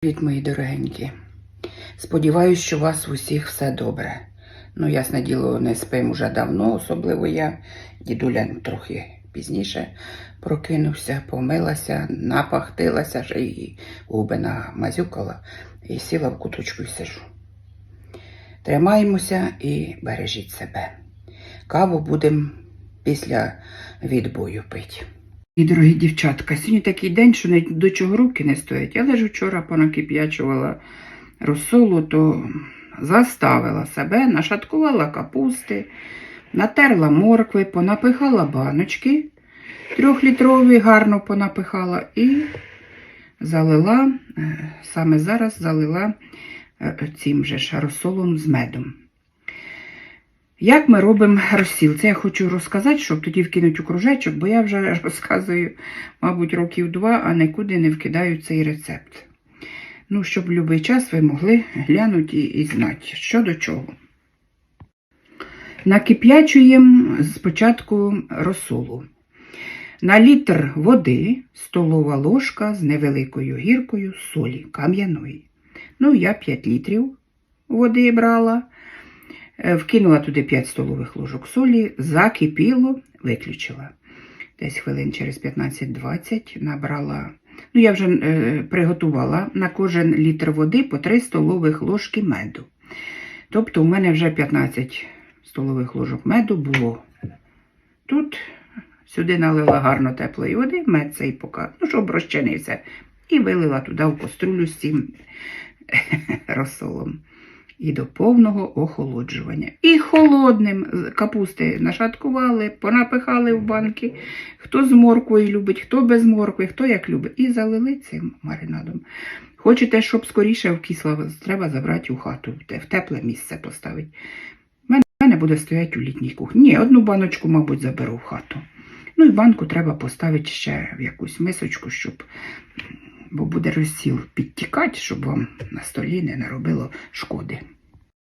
Привіт, мої дорогенькі. Сподіваюсь, що у вас усіх все добре. Ну, ясне діло, не спим уже давно, особливо я. Дідуля трохи пізніше прокинувся, помилася, напахтилася, ще й губи намазюкала і сіла в куточку і сижу. Тримаємося і бережіть себе. Каву будемо після відбою пити. І, дорогі дівчатка, сьогодні такий день, що навіть до чого руки не стоять. Я лише вчора понакип'ячувала розсолу, то заставила себе, нашаткувала капусти, натерла моркви, понапихала баночки трьохлітрові, гарно понапихала і залила, е, саме зараз залила е, цим же ж розсолом з медом. Як ми робимо розсіл? Це я хочу розказати, щоб тоді вкинути у кружечок, бо я вже розказую, мабуть, років два, а нікуди не вкидаю цей рецепт. Ну, щоб в будь-який час ви могли глянути і, знати, що до чого. Накип'ячуємо спочатку розсолу. На літр води столова ложка з невеликою гіркою солі кам'яної. Ну, я 5 літрів води брала. Е, Вкинула туди 5 столових ложок солі, закипіло, виключила. Десь хвилин через 15-20 набрала. Ну, я вже е, приготувала на кожен літр води по 3 столових ложки меду. Тобто, у мене вже 15 столових ложок меду було. Тут сюди налила гарно теплої води, мед цей поки, ну, щоб розчинився. І вилила туди в каструлю з цим розсолом і до повного охолоджування. І холодним капусти нашаткували, понапихали в банки. Хто з морквою любить, хто без моркви, хто як любить. І залили цим маринадом. Хочете, щоб скоріше вкисла, треба забрати у хату, в тепле місце поставити. У мене, буде стояти у літній кухні. Ні, одну баночку, мабуть, заберу в хату. Ну і банку треба поставити ще в якусь мисочку, щоб бо буде розсіл підтікати, щоб вам на столі не наробило шкоди.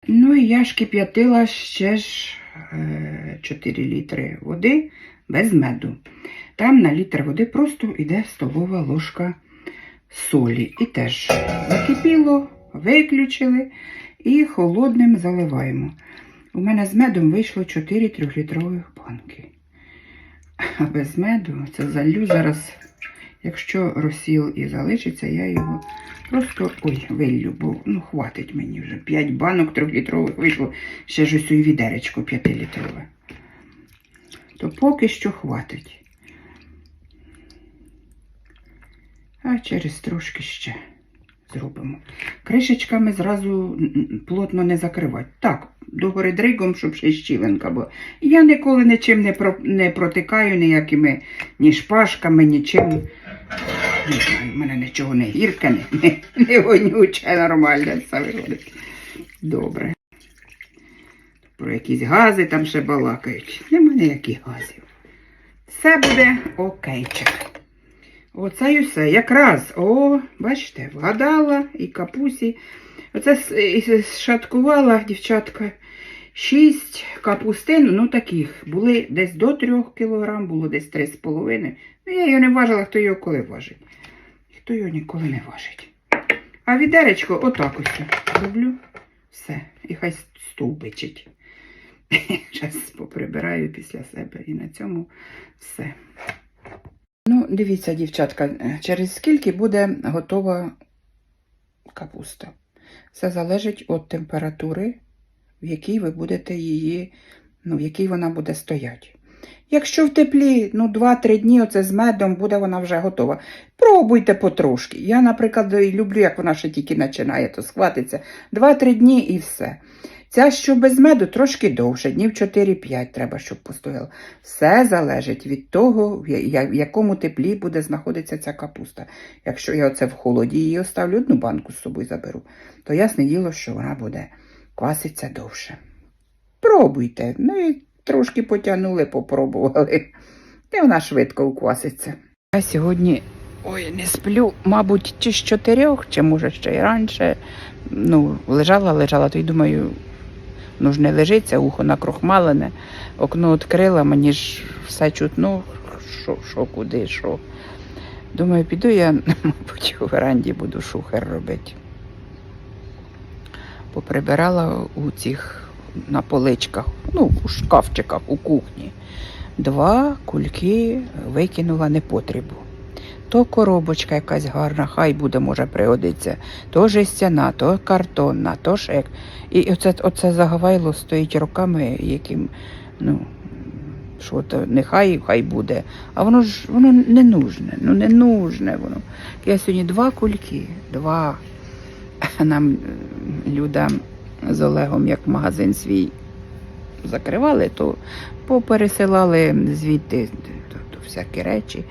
Ну і я ж кип'ятила ще ж е, 4 літри води без меду. Там на літр води просто йде столова ложка солі. І теж закипіло, виключили і холодним заливаємо. У мене з медом вийшло 4 трьохлітрових банки. А без меду це залью зараз. Якщо розсіл і залишиться, я його просто ой, виллю, бо ну, хватить мені вже. 5 банок трьохлітрових вийшло, ще ж ось у відеречко 5-літрове. То поки що хватить. А через трошки ще зробимо. Кришечками зразу плотно не закривати. Так, догори дригом, щоб ще й щіленка була. Я ніколи нічим не, про, не протикаю ніякими ні шпажками, нічим. Не знаю, в мене нічого не гірке, не, не, не вонюче, нормальне все виходить. Добре. Про якісь гази там ще балакають. Нема ніяких газів. Все буде окейчик. Оце і все. Якраз, о, бачите, вгадала і капусі. Оце шаткувала дівчатка. Шість капустин, ну таких, були десь до 3 кг, було десь 3,5 Ну, я його не важила, хто його коли важить. Хто його ніколи не важить. А відеречко отак ось роблю. Все. І хай стовбичить. Зараз поприбираю після себе. І на цьому все. Ну, дивіться, дівчатка, через скільки буде готова капуста. Все залежить від температури, в якій ви будете її, ну, в якій вона буде стояти. Якщо в теплі, ну, 2-3 дні оце з медом буде вона вже готова. Пробуйте потрошки. Я, наприклад, люблю, як вона ще тільки починає, то схватиться. 2-3 дні і все. Ця, що без меду, трошки довше, днів 4-5 треба, щоб постояла. Все залежить від того, в якому теплі буде знаходитися ця капуста. Якщо я оце в холоді її оставлю, одну банку з собою заберу, то ясне діло, що вона буде кваситься довше. Пробуйте. Ну і трошки потягнули, попробували. І вона швидко укваситься. Я сьогодні ой, не сплю, мабуть, чи з чотирьох, чи може ще й раніше. Ну, лежала, лежала, то й думаю, ну ж не лежиться, ухо накрохмалене, окно відкрила, мені ж все чутно, що, що куди, що. Думаю, піду я, мабуть, у веранді буду шухер робити. Поприбирала у цих на поличках, ну, у шкафчиках у кухні. Два кульки викинула непотребу. То коробочка якась гарна, хай буде, може, пригодиться. То жестяна, то картонна, то шек. І оце, оце загавайло стоїть роками, яким, ну, що то нехай хай буде. А воно ж воно не нужне, ну не нужне воно. Я сьогодні два кульки, два. Нам Люда з Олегом, як магазин свій закривали, то попересилали звідти всякі речі.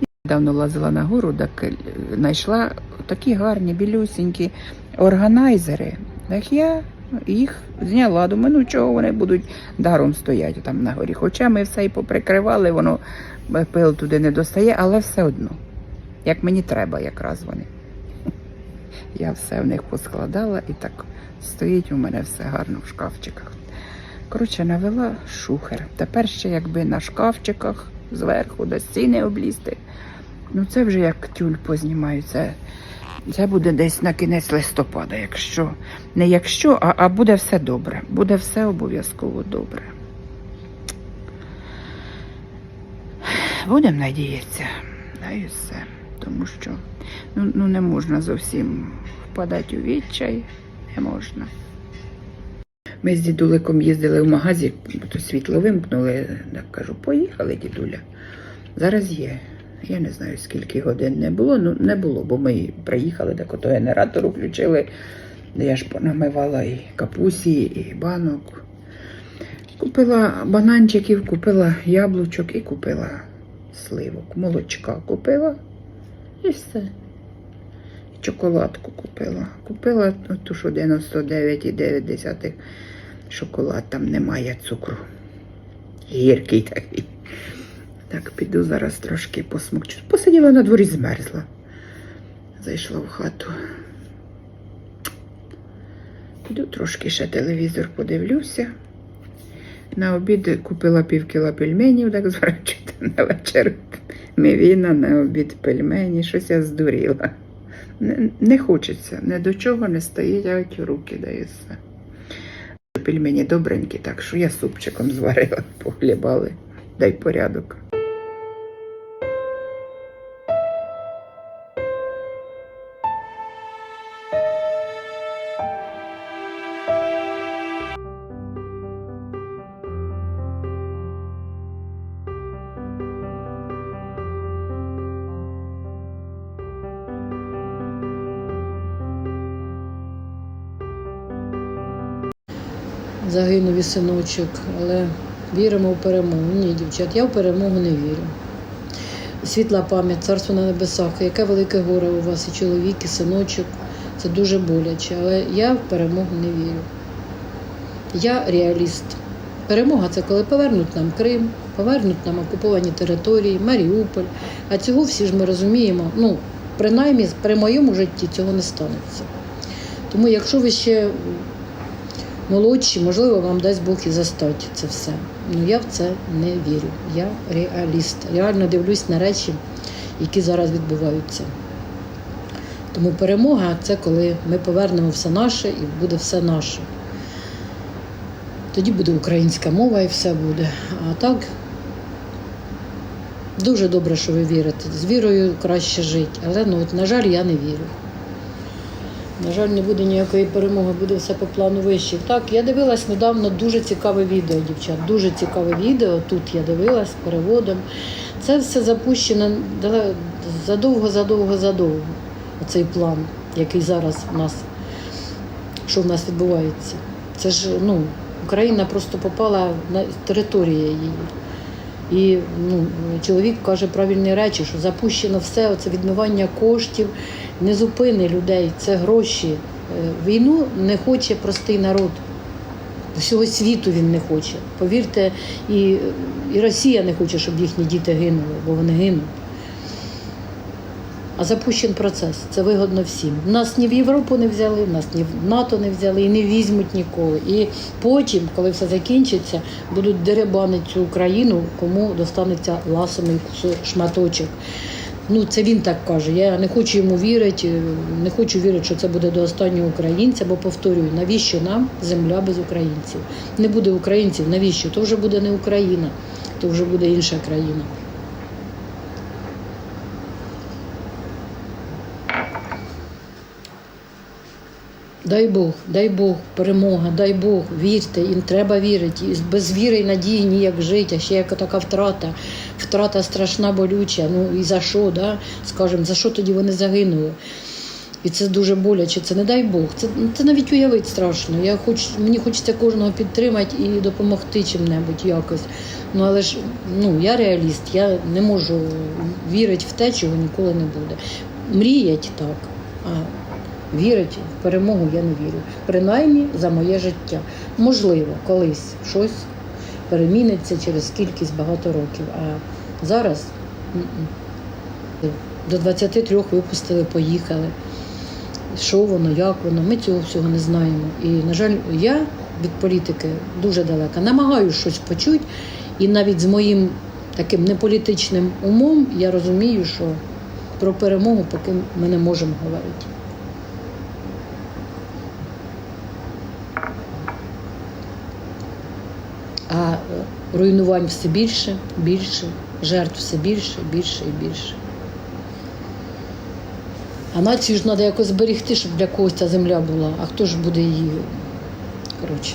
Я Давно лазила на гору, так е, знайшла такі гарні, білюсінькі органайзери. Так я їх зняла. Думаю, ну чого вони будуть даром стояти там на горі. Хоча ми все і поприкривали, воно е, пил туди не достає, але все одно. Як мені треба, якраз вони. Я все в них поскладала і так стоїть у мене все гарно в шкафчиках. Коротше, навела шухер. Тепер ще якби на шкафчиках зверху до стіни облізти. Ну це вже як тюль познімаю. Це, це буде десь на кінець листопада, якщо. Не якщо, а, а буде все добре. Буде все обов'язково добре. Будемо надіятися. Да і все. Тому що ну, ну не можна зовсім впадати у відчай. Не можна. Ми з дідуликом їздили в магазин, то світло вимкнули. Так кажу, поїхали, дідуля. Зараз є. Я не знаю, скільки годин не було. Ну, не було, бо ми приїхали, так ото генератор включили. Я ж понамивала і капусі, і банок. Купила бананчиків, купила яблучок і купила сливок. Молочка купила і все. Чоколадку купила. Купила ту, що 99,9 шоколад, там немає цукру. Гіркий такий. Так, піду зараз трошки посмокчу. Посиділа на дворі, змерзла. Зайшла в хату. Піду трошки ще телевізор подивлюся. На обід купила пів кіла пельменів, так зварчити на вечір. Мівіна, на обід пельмені, щось я здуріла. Не, не хочеться, ні до чого не стоять руки, даю все. Пельмені добренькі, так що я супчиком зварила, поглібали, дай порядок. Загинув і синочок, але віримо в перемогу. Ні, дівчат, я в перемогу не вірю. Світла пам'ять, царство на небесах, яке велике горе у вас, і чоловік, і синочок. Це дуже боляче, але я в перемогу не вірю. Я реаліст. Перемога це коли повернуть нам Крим, повернуть нам окуповані території, Маріуполь. А цього всі ж ми розуміємо. Ну, принаймні, при моєму житті цього не станеться. Тому, якщо ви ще молодші, можливо, вам дасть Бог і застать це все. Ну я в це не вірю. Я реаліст. Реально дивлюсь на речі, які зараз відбуваються. Тому перемога це коли ми повернемо все наше і буде все наше. Тоді буде українська мова і все буде. А так дуже добре, що ви вірите. З вірою краще жити. Але ну, от, на жаль, я не вірю. На жаль, не буде ніякої перемоги, буде все по плану вище. Так, я дивилась недавно дуже цікаве відео, дівчат. Дуже цікаве відео. Тут я дивилась переводом. Це все запущено задовго, задовго, задовго. Оцей план, який зараз у нас, що в нас відбувається. Це ж ну, Україна просто попала на територію її. І ну, чоловік каже правильні речі, що запущено все, це відмивання коштів, не зупини людей, це гроші. Е, Війну не хоче простий народ. Всього світу він не хоче. Повірте, і, і Росія не хоче, щоб їхні діти гинули, бо вони гинуть. А запущен процес, це вигодно всім. Нас ні в Європу не взяли, нас ні в НАТО не взяли і не візьмуть ніколи. І потім, коли все закінчиться, будуть деребанити цю Україну, кому достанеться ласомий шматочок. Ну, це він так каже. Я не хочу йому вірити, не хочу вірити, що це буде до останнього українця, бо повторюю, навіщо нам земля без українців? Не буде українців, навіщо? То вже буде не Україна, то вже буде інша країна. Дай Бог, дай Бог, перемога, дай Бог, вірте, їм треба вірити. І без віри і надії ніяк жити, а ще яка така втрата. Втрата страшна, болюча. Ну і за що, да? скажемо, за що тоді вони загинули? І це дуже боляче, це не дай Бог. Це, це навіть уявити страшно. Я хоч, мені хочеться кожного підтримати і допомогти чим-небудь якось. Ну але ж ну, я реаліст, я не можу вірити в те, чого ніколи не буде. Мріять так, а вірити в перемогу я не вірю. Принаймні за моє життя. Можливо, колись щось переміниться через кількість багато років. А зараз до 23 випустили, поїхали. Що воно, як воно, ми цього всього не знаємо. І, на жаль, я від політики дуже далека. Намагаюся щось почути, і навіть з моїм таким неполітичним умом я розумію, що про перемогу поки ми не можемо говорити. А е, руйнувань все більше, більше, жертв все більше, більше і більше. А націю ж треба якось зберегти, щоб для когось ця земля була. А хто ж буде її? Коротше,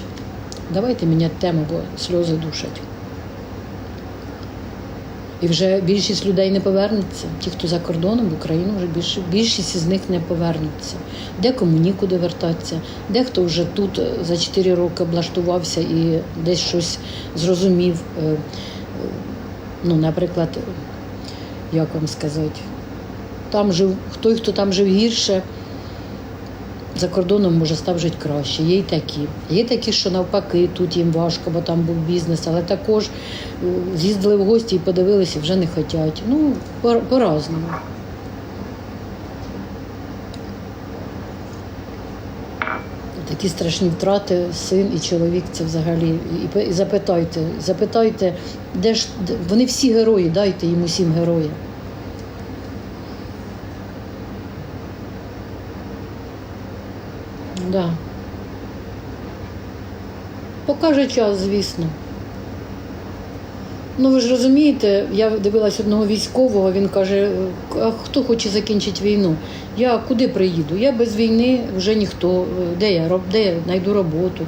давайте міняти тему, бо сльози душать. І вже більшість людей не повернеться. Ті, хто за кордоном в Україну, вже більше, більшість із них не повернуться. Декому нікуди вертатися, дехто вже тут е, за 4 роки облаштувався і десь щось зрозумів. Е, е, Ну, наприклад, як вам сказати, там жив, той, хто там жив гірше, за кордоном може став жити краще. Є й такі. Є такі, що навпаки, тут їм важко, бо там був бізнес, але також е, з'їздили в гості і подивилися, вже не хочуть. Ну, по- по-разному. Такі страшні втрати, син і чоловік це взагалі. І, запитайте, запитайте, де ж вони всі герої, дайте їм усім героя. Да. Покаже час, звісно. Ну ви ж розумієте, я дивилась одного військового, він каже, а хто хоче закінчити війну? Я куди приїду? Я без війни вже ніхто. Де я де я знайду роботу?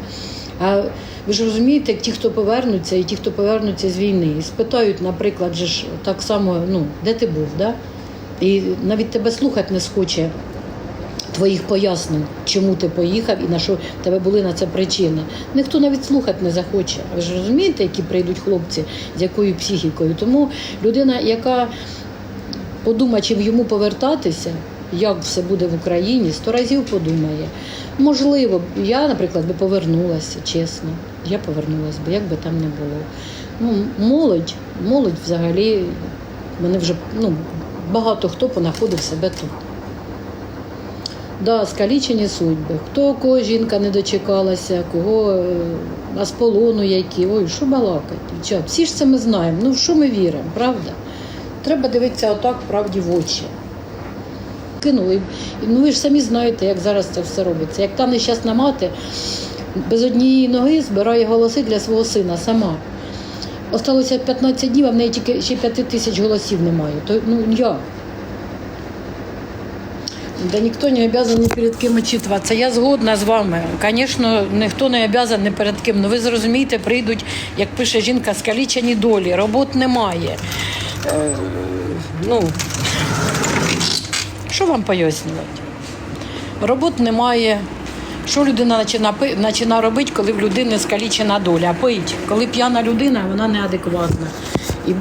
А ви ж розумієте, ті, хто повернуться, і ті, хто повернуться з війни, і спитають, наприклад, же ж так само, ну, де ти був, да? І навіть тебе слухати не схоче твоїх пояснень, чому ти поїхав і на що в тебе були на це причини. Ніхто навіть слухати не захоче. Ви ж розумієте, які прийдуть хлопці, з якою психікою. Тому людина, яка подумає, чим йому повертатися, як все буде в Україні, сто разів подумає. Можливо, я, наприклад, би повернулася, чесно. Я повернулася би, як би там не було. Ну, молодь, молодь взагалі, мене вже ну, багато хто понаходив себе тут. Да, скалічені судьби. Хто кого жінка не дочекалася, кого е, а полону які. Ой, що балакать, дівчат. Всі ж це ми знаємо. Ну в що ми віримо, правда? Треба дивитися отак правді в очі. Кинули. Ну ви ж самі знаєте, як зараз це все робиться. Як та нещасна мати без однієї ноги збирає голоси для свого сина сама. Осталося 15 днів, а в неї тільки ще 5 тисяч голосів немає. То ну як? Да ніхто не обязан ні перед ким отчитуватися. Я згодна з вами. Звісно, ніхто не обязан ні перед ким. Ну ви зрозумієте, прийдуть, як пише жінка, скалічені долі, робот немає. Е, ну, що вам пояснювати? Робот немає. Що людина починає робити, коли в людини скалічена доля? Пить. Коли п'яна людина, вона неадекватна. І,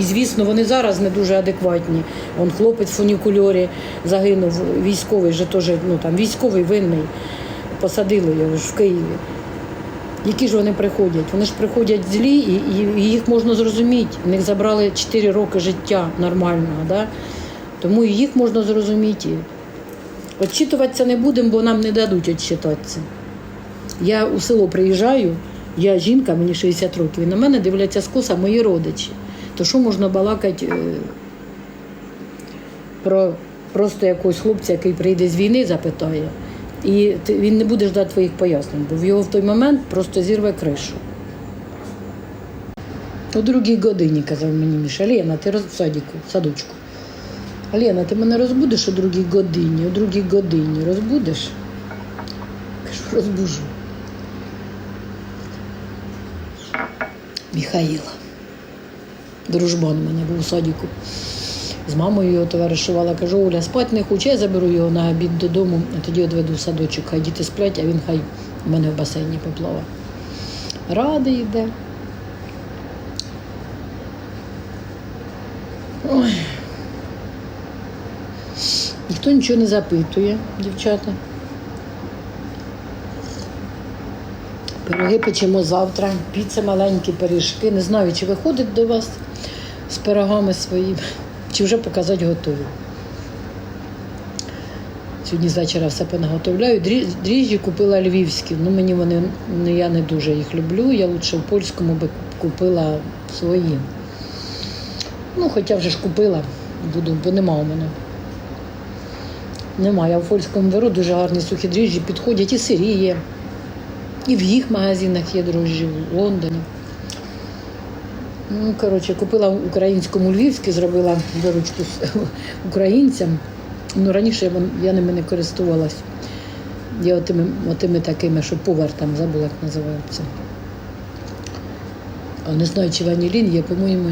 і, звісно, вони зараз не дуже адекватні. Он хлопець в фунікульорі загинув, військовий вже теж, ну там військовий винний. Посадили його ж в Києві. Які ж вони приходять? Вони ж приходять злі, і, і їх можна зрозуміти. В них забрали 4 роки життя нормального. Да? Тому і їх можна зрозуміти. Отчитуватися не будемо, бо нам не дадуть відчитатися. Я у село приїжджаю, я жінка, мені 60 років, і на мене дивляться скоса мої родичі. То що можна балакати? е, про просто якогось хлопця, який прийде з війни, запитає. І він не буде ждати твоїх пояснень, бо в його в той момент просто зірве кришу. У другій годині казав мені Міша, Лена, ти роз... в садіку, в садочку. Лена, ти мене розбудиш у другій годині, у другій годині розбудиш? Кажу, розбужу. Михаїла. Дружбан у мене був у садіку. З мамою його товаришувала. Кажу, Оля, спать не хоче, я заберу його на обід додому, а тоді відведу в садочок. Хай діти сплять, а він хай у мене в басейні поплаває. Радий йде. Ой. Ніхто нічого не запитує, дівчата. Пироги печемо завтра, піца маленькі пиріжки. Не знаю, чи виходить до вас з пирогами своїми, чи вже показати готові. Сьогодні з вечора все понаготовляю. Дріжджі купила львівські. Ну мені вони ну, я не дуже їх люблю. Я лучше в польському би купила свої. Ну, хоча вже ж купила, буду, бо нема у мене. Нема. Я в польському беру дуже гарні сухі дріжджі, підходять і сирі є. І в їх магазинах є дрожжі в Лондоні. Ну, коротше, купила в українському львівське, зробила виручку українцям. Ну, раніше я, ними не користувалась. Я отими, отими такими, що повар там забула, як називаються. А не знаю, чи ванілін є, по-моєму.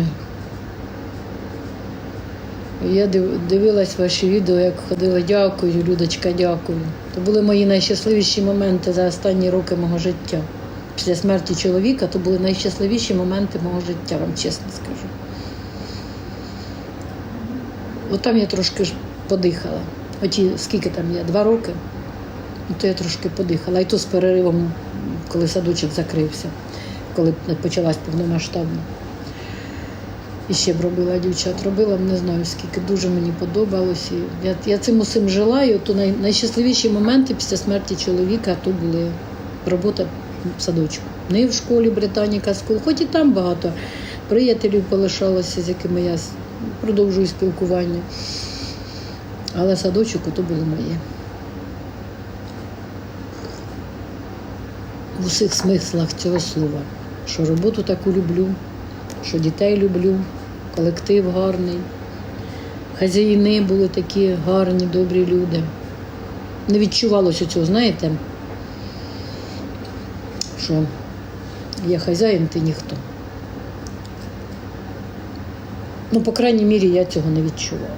Я див- дивилась ваші відео, як ходила, дякую, Людочка, дякую. То були мої найщасливіші моменти за останні роки мого життя. Після смерті чоловіка то були найщасливіші моменти мого життя, вам чесно скажу. От там я трошки подихала. Оті скільки там я, два роки, Ну, то я трошки подихала. І то з переривом, коли садочок закрився, коли почалась повномасштабна. І ще б робила дівчат, робила не знаю скільки, дуже мені подобалось. І я, я цим усім жила, і от най, найщасливіші моменти після смерті чоловіка то були робота садочку. Не в школі Британіка скул, хоч і там багато приятелів полишалося, з якими я продовжую спілкування. Але садочок то було моє. В усіх смислах цього слова, що роботу таку люблю, що дітей люблю, колектив гарний, хазяїни були такі гарні, добрі люди. Не відчувалося цього, знаєте, що я хазяїн, ти ніхто. Ну, по крайній мірі, я цього не відчувала.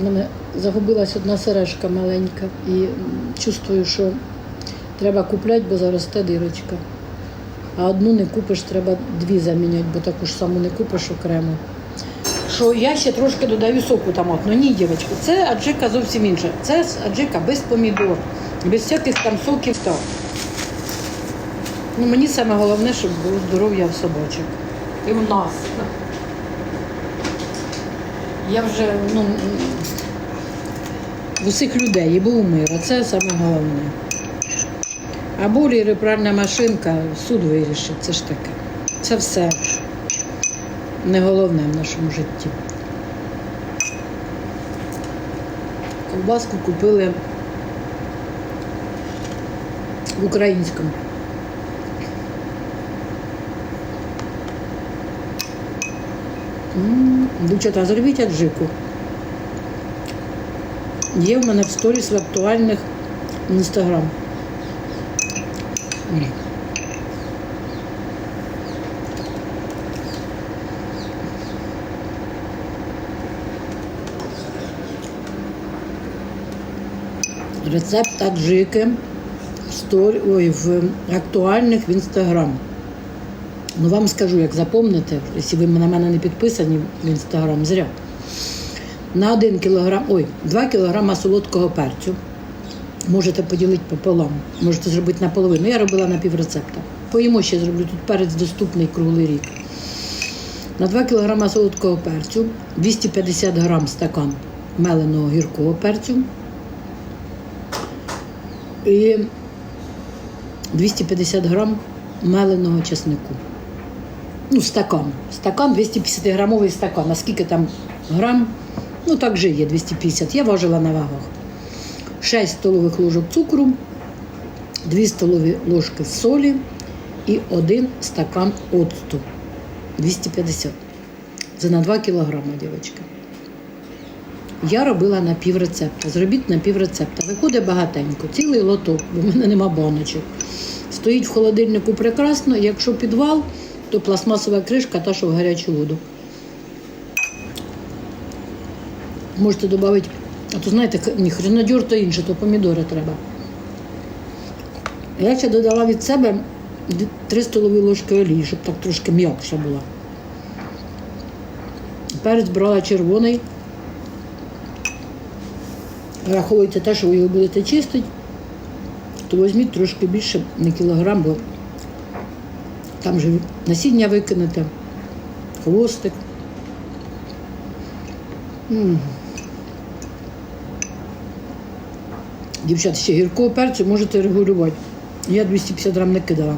В мене загубилась одна сережка маленька і чувствую, що треба купляти, бо заросте дирочка. А одну не купиш, треба дві заміняти, бо таку ж саму не купиш окремо. Що я ще трошки додаю соку томатного. Ні, дівчатки, це аджика зовсім інша. Це аджика без помідор, без всяких там соків. Так. Ну, мені саме головне, щоб було здоров'я в собачок. І в нас. Я вже ну, в усіх людей і був мир, а це саме головне. А болі пральна машинка, суд вирішить, це ж таке. Це все не головне в нашому житті. Ковбаску купили в українському. Дівчата, зробіть аджику. Є в мене в сторіс в актуальних інстаграм. Рецепт аджики в, ой, в актуальних в інстаграм. Ну вам скажу, як запомните, якщо ви на мене не підписані в інстаграм, зря. На 1 кілограм, ой, 2 кілограма солодкого перцю. Можете поділити пополам, можете зробити наполовину. Я робила на піврецепта. Поїмо ще зроблю. Тут перець доступний круглий рік. На 2 кілограма солодкого перцю, 250 грам стакан меленого гіркого перцю і 250 грам меленого чеснику. Ну, стакан. Стакан 250 грамовий стакан. А скільки там грам? Ну так же є 250. Я важила на вагах. 6 столових ложок цукру, 2 столові ложки солі і 1 стакан оцту. 250. Це на 2 кілограми, дівчатки. Я робила на піврецепта. Зробіть на піврецепта. Виходить багатенько, цілий лоток, бо в мене нема баночок. Стоїть в холодильнику прекрасно. Якщо підвал, то пластмасова кришка та, що в гарячу воду. Можете додати, а то знаєте, ні, гренадьор то інше, то помідори треба. Я ще додала від себе 3 столові ложки олії, щоб так трошки м'якша була. Перець брала червоний. Раховуйте те, що ви його будете чистити, то візьміть трошки більше, не кілограм, бо там же насіння викинете, хвостик. М. Дівчат, ще гіркого перцю можете регулювати. Я 250 грам не кидала.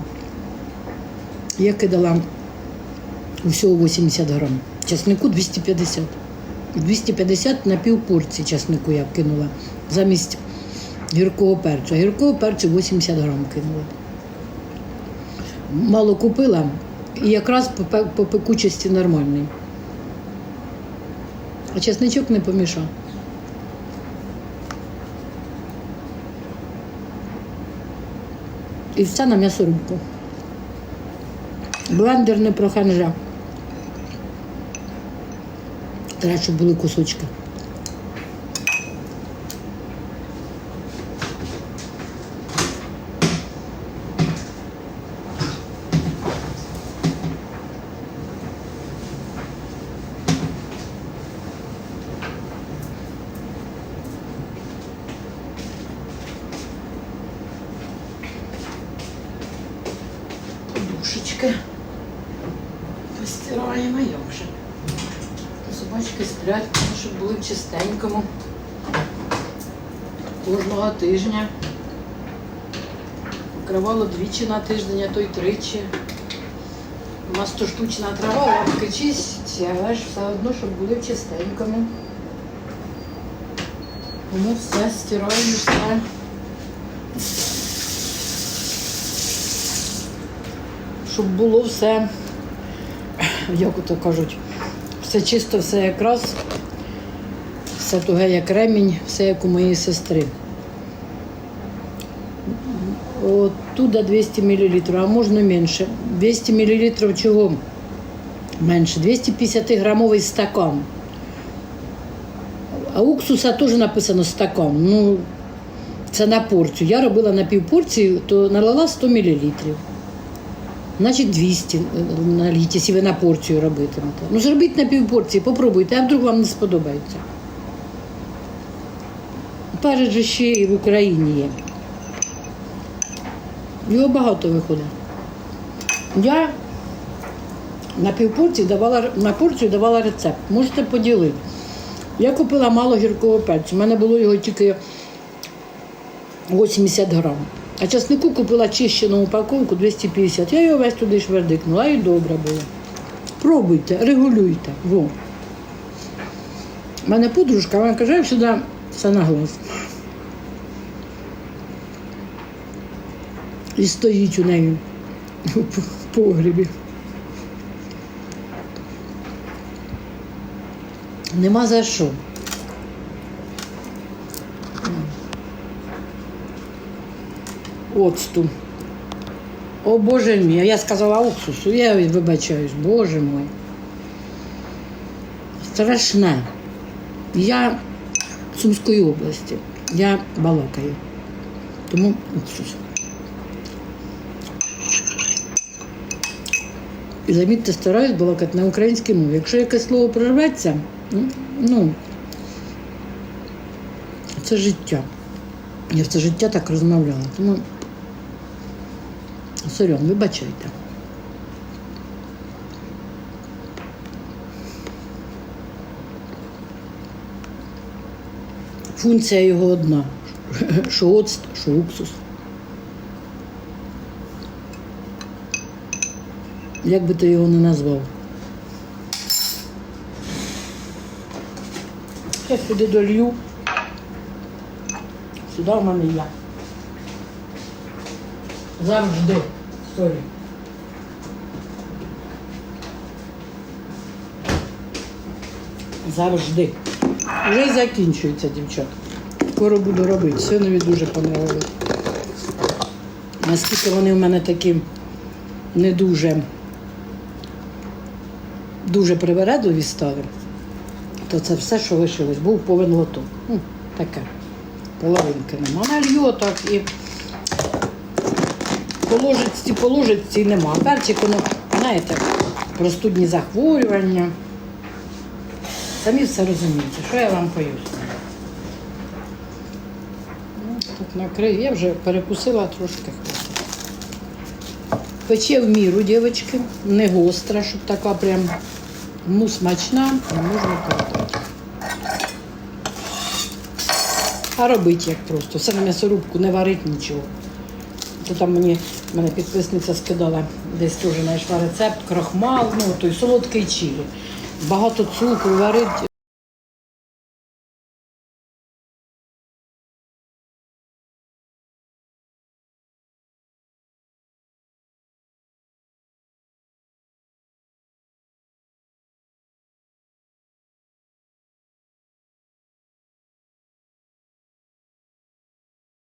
Я кидала усього 80 грам. Часнику 250. 250 на пів порції часнику я кинула замість гіркого перцю. Гіркого перцю 80 грам кинула. Мало купила і якраз по, пекучості нормальний. А часничок не помішав. І все на м'ясорубку. Блендер не проханжа. Треба, були кусочки. Подушечки. Постираємо, як вже. Собачки сплять, тому щоб були в чистенькому. Кожного тижня. Покривало двічі на тиждень, а то й тричі. У нас то штучна трава, лапки чисті, але ж все одно, щоб були в чистенькому. Тому все стираємо, все. Щоб було все, як ото кажуть, все чисто, все якраз, все туге, як ремінь, все як у моєї сестри. Оттуда 200 мл, а можна менше. 200 мл чого менше? 250 грамовий стакан. А уксуса теж написано стакан. Ну, це на порцію. Я робила на півпорції, то налила 100 мл. Значить 200 наліть, якщо ви на порцію робитимете. Ну, зробіть на півпорції, попробуйте, а вдруг вам не сподобається. Же ще і в Україні є. Його багато виходить. Я на півпорції давала на порцію давала рецепт. Можете поділити. Я купила мало гіркого перцю. У мене було його тільки 80 грам. А часнику купила чищену упаковку 250. Я його весь туди швердикнула і добре було. Пробуйте, регулюйте. Во. У мене подружка, вона каже, я сюди все на. І стоїть у неї п- погрібі. Нема за що. Оцту. О Боже мій, я сказала уксусу, я вибачаюсь, Боже мой. Страшне. Я Сумської області. Я балакаю. Тому уксус. І замітьте, стараюсь балакати на українській мові. Якщо якесь слово прорветься, ну, ну це життя. Я все життя так розмовляла. Тому сорян, вибачайте. Функція його одна. Що оцт, що уксус. Як би ти його не назвав? Я сюди долью. Сюди в мене я. Завжди. Сорі. Завжди. Вже закінчується, дівчата. Скоро буду робити. Синові дуже понравилось. Наскільки вони в мене такі не дуже, дуже привередливі стали, то це все, що лишилось, був повен лоток. Ну, таке. Половинки нема. Налью так і по ложечці, по ложечці нема. Перчик, воно, знаєте, простудні захворювання. Самі все розумієте, що я вам поясню. Ну, так накрию. Я вже перекусила трошки. Пече в міру, дівчатки, не гостра, щоб така прям ну, смачна, і можна подати. А робить як просто. Все на м'ясорубку не варить нічого. То там мені мене підписниця скидала десь теж знайшла рецепт, крахмал, ну той солодкий чилі. Багато цукру варить.